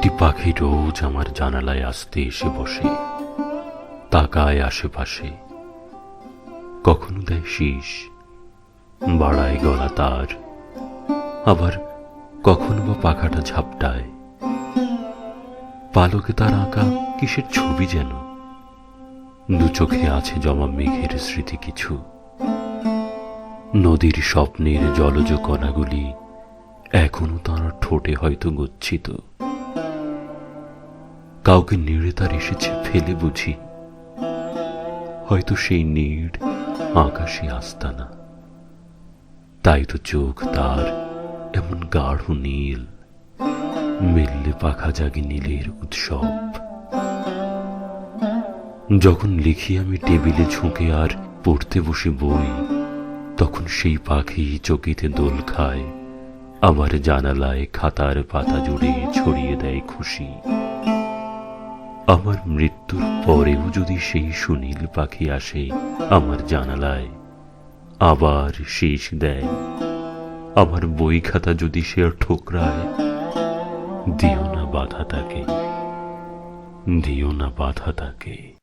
একটি পাখি রোজ আমার জানালায় আসতে এসে বসে, তাকায় আশেপাশে। কখনো দেয় শীষ, বাড়ায় গলা তার। আবার কখনো বা পাখাটা ঝাপটায়। পালকে তার আঁকা কিসের ছবি যেন? দু চোখে আছে জমা মেঘের স্মৃতি কিছু। নদীর স্বপ্নের জলজ কণাগুলি এখনও তাঁর ঠোঁটে হয়তো গচ্ছিত। কাউকে নেড়ে তার এসেছে ফেলে বুঝি। হয়তো সেই নীড় আকাশে আস্তানা। তাই তো চোখ তার এমন গাঢ় নীল, মেললে পাখা জাগি নীলের উৎসব। যখন লিখি আমি টেবিলে ঝুঁকে আর পড়তে বসে বই, তখন সেই পাখি চকিতে দোল খায়, আবার জানালায় খাতার পাতা জুড়ে ছড়িয়ে দেয় খুশি। আমার মৃত্যুর পরেও যদি সেই সুনীল পাখি আসে আমার জানালায়, আবার শেষ দেয়। আমার বই খাতা যদি সে ঠোকরায়, দিও না বাধা তাকে, দিও না বাধা তাকে।